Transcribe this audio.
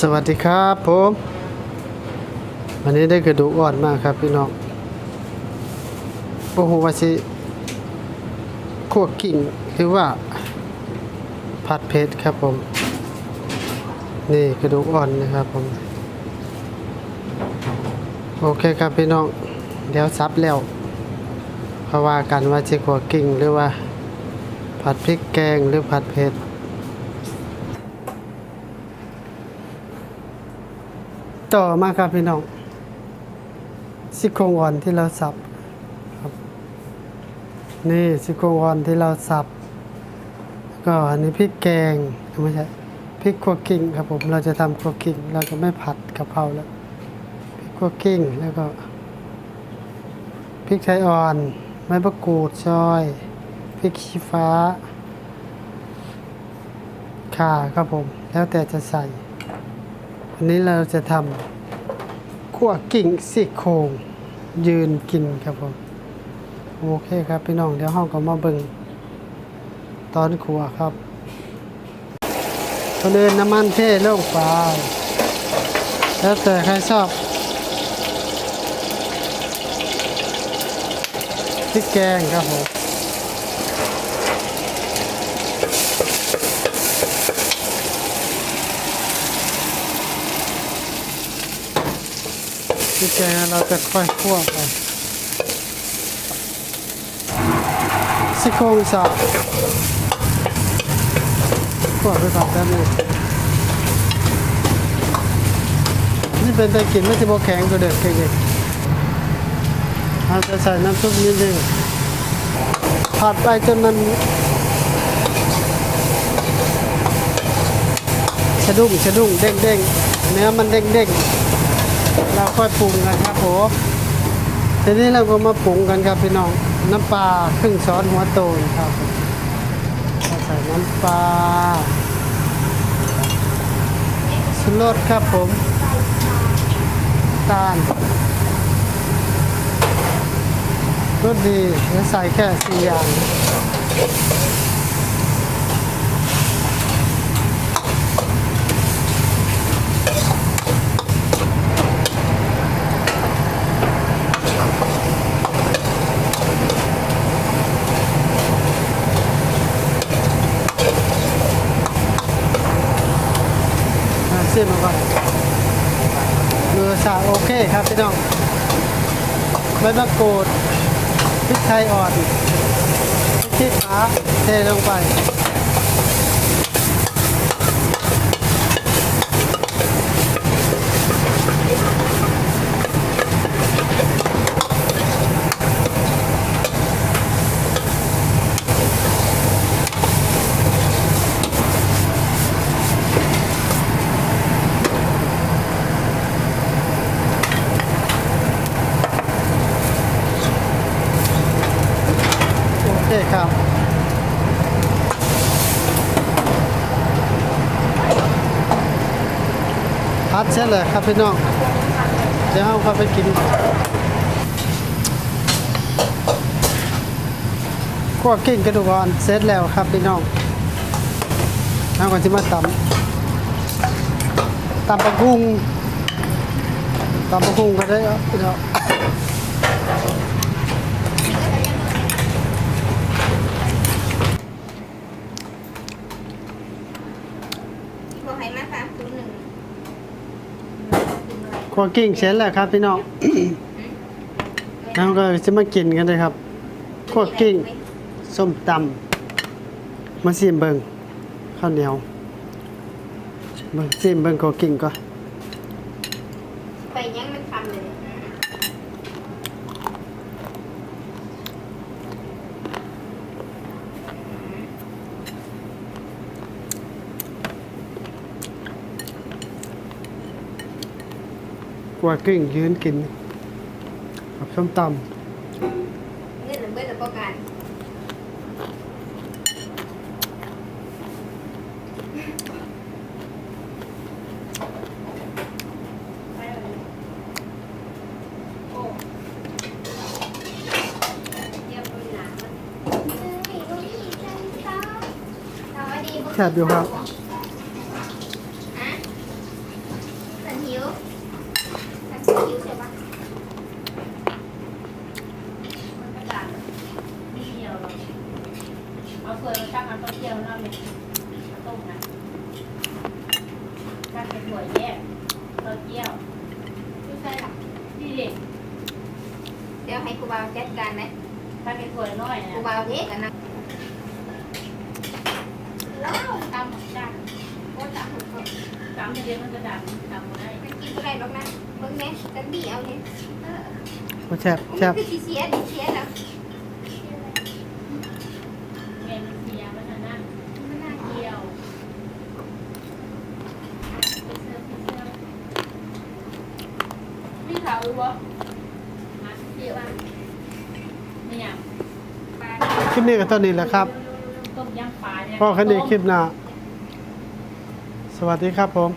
สวัสดีครับผมวันนี้ได้กระดูกอ่อนมากครับพี่น้องโอ้โหว่าสิคั่วกิ่งหรือว่าผัดเผ็ดครับผม นี่กระดูกอ่อนนะครับผม โอเคครับพี่น้อง เดี๋ยวซับแล้วเพราะว่ากันว่าสิคั่วกิ่งหรือว่าผัดพริกแกงหรือผัดเผ็ด ต่อมาครับพี่น้องซี่โครงอ่อนที่เราสับครับนี่ซี่โครงอ่อนที่เราสับก็อันนี้พริกแกงไม่ใช่พริกขั่วกิ้งครับผมเราจะทำขั่วกิ้งเราจะไม่ผัดกะเพราแล้วพริกขั่วกิ้งแล้วก็พริกไทยอ่อนไม้ประกูดซอยพริกชี้ฟ้าข่าครับผม แล้วแต่จะใส่ วันนี้เราจะทำขั่วกิ่งซี่โครงยืนกินครับผมโอเคครับพี่น้องเดี๋ยวห้องก็มาเบิ่งตอนขัวครับก็เดินน้ำมันเทลงไปแล้วแต่ใครชอบพริกแกงครับผม พริกแกเราจะค่อยคั่วไปซี่โครงสับคั่วไปก่อนแป๊บนึงนี่เป็นแต่กลิ่นไม่ใช่โบแข็งตัวเด็ดเก่งๆเราจะใส่น้ำซุปนิดนึงผัดไปจนมันสะดุ้งสะดุ้งเด้งเด้งเนื้อมันเด้งเด้ง เราค่อยปรุงกันครับผมทีนี้เราก็มาปรุงกันครับพี่น้อง น้ำปลาครึ่งช้อนหัวโตนครับใส่น้ำปลาสุรสครับผมตาลรสดีแล้วใส่แค่สี่อย่าง อ่าเสียบมาก่อนเรือสาโอเคครับพี่น้องใบมะกรูดพริกไทยอ่อนพริกขาเทลงไป พัดเสร็จเลยครับพี่น้องเดี๋ยวเราเข้าไปกินขั่วกิ้งกระดูกอ่อนเสร็จแล้วครับพี่น้องเราก็จะมาตำตำปลากุ้งตำปลากุ้งก็ได้ครับพี่น้องพอให้มาสามศูนย์หนึ่ง ขัวกิ้งเสร็จแล้วครับพี่น้องแล้วก็จะมากินกันเลยครับขัวกิ้งส้มตำมาซิมเบิงข้าวเหนียวเบิงซิมเบิงขัวกิ้งก่อน ไปยังมันทำเลย ขั่ วกิ้งยืนกินกับส้มตเงินหรือเบิดหรือประกันำแซ่บอยู่ครับ มาเฟืองถ้านันต้องเที่ยวนอกเนี่ยต้มนะช่างเป็นถั่วแยกเราเที่ยวไม่ใช่หรอกนี่เด็กเดี๋ยวให้กูบาจัดการไหมถ้าเป็นถั่วน้อยนะกูบาเด็กกันนะแล้วตามหมดจ้านโคตรหุ่นเลยตำทีเดียวมันจะดำดำบ่ได้มันกินอะไรหรอกนะเบิ่งแมสตันบีเอาเนี่ยแซ่บแซ่บ มีขาวหรือเปล่ามาเกี่ยวอะไม่อยากปลาคลิปนี้ก็เท่านี้แหละครับต้มยำปลาเนี่ยพ่อคันนี้คลิปหน้าสวัสดีครับผม